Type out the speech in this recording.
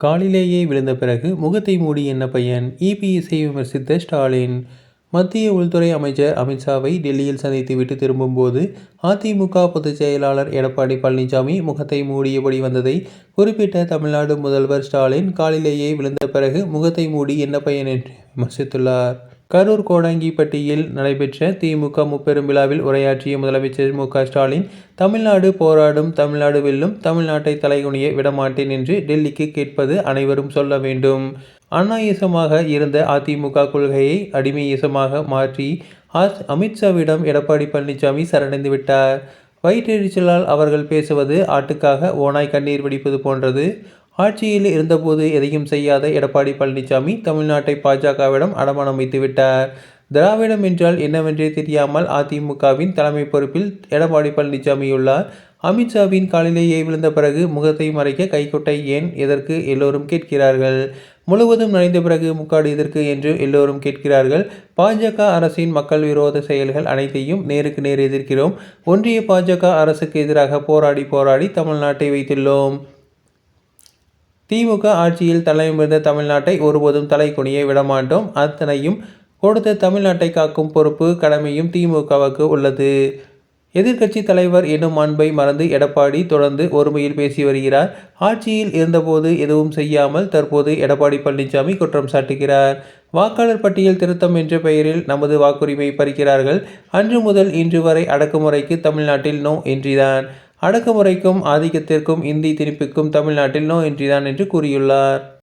காலிலேயே விழுந்த பிறகு முகத்தை மூடி என்ன பையன்? இபிஎஸ்ஐ விமர்சித்த ஸ்டாலின். மத்திய உள்துறை அமைச்சர் அமித்ஷாவை டெல்லியில் சந்தித்துவிட்டு திரும்பும்போது அதிமுக பொதுச் செயலாளர் எடப்பாடி பழனிசாமி முகத்தை மூடியபடி வந்ததை குறிப்பிட்ட தமிழ்நாடு முதல்வர் ஸ்டாலின் காலிலேயே விழுந்த பிறகு முகத்தை மூடி என்ன பையன் என்று விமர்சித்துள்ளார். கரூர் கோடங்கிப்பட்டியில் நடைபெற்ற திமுக முப்பெரும் விழாவில் உரையாற்றிய முதலமைச்சர் மு ஸ்டாலின் தமிழ்நாடு போராடும் தமிழ்நாடு வெல்லும் தமிழ்நாட்டை தலைகுனிய விடமாட்டேன் என்று டெல்லிக்கு கேட்பது அனைவரும் சொல்ல வேண்டும். அண்ணாயிசமாக இருந்த அதிமுக கொள்கையை அடிமையசமாக மாற்றி அமித்ஷாவிடம் எடப்பாடி பழனிசாமி சரணடைந்து விட்டார். வயிற்றெரிச்சலால் அவர்கள் பேசுவது ஆட்டுக்காக ஓனாய் கண்ணீர் வடிப்பது போன்றது. ஆட்சியில் இருந்தபோது எதையும் செய்யாத எடப்பாடி பழனிசாமி தமிழ்நாட்டை பாஜகவிடம் அடமானம் வைத்துவிட்டார். திராவிடம் என்றால் என்னவென்றே தெரியாமல் அதிமுகவின் தலைமை பொறுப்பில் எடப்பாடி பழனிசாமி உள்ளார். அமித்ஷாவின் காலிலேயே விழுந்த பிறகு முகத்தை மறைக்க கைக்குட்டை ஏன் எதற்கு எல்லோரும் கேட்கிறார்கள்? முழுவதும் நனைந்த பிறகு முக்காடு எதற்கு என்று எல்லோரும் கேட்கிறார்கள். பாஜக அரசின் மக்கள் விரோத செயல்கள் அனைத்தையும் நேருக்கு நேர் எதிர்க்கிறோம். ஒன்றிய பாஜக அரசுக்கு எதிராக போராடி போராடி தமிழ்நாட்டை வைத்துள்ளோம். திமுக ஆட்சியில் தலைமிருந்த தமிழ்நாட்டை ஒருபோதும் தலை விடமாட்டோம். அத்தனையும் கொடுத்த தமிழ்நாட்டை காக்கும் பொறுப்பு கடமையும் திமுகவுக்கு உள்ளது. எதிர்க்கட்சி தலைவர் எனும் அன்பை மறந்து எடப்பாடி தொடர்ந்து ஒருமையில் பேசி வருகிறார். ஆட்சியில் இருந்தபோது எதுவும் செய்யாமல் தற்போது எடப்பாடி பழனிசாமி குற்றம் சாட்டுகிறார். வாக்காளர் பட்டியல் திருத்தம் என்ற பெயரில் நமது வாக்குரிமை பறிக்கிறார்கள். அன்று முதல் இன்று வரை அடக்குமுறைக்கு தமிழ்நாட்டில் நோ என்றிதான். அடக்குமுறைக்கும் ஆதிக்கத்திற்கும் இந்தி திணிப்புக்கும் தமிழ்நாட்டில் நோயின்றிதான் என்று கூறியுள்ளார்.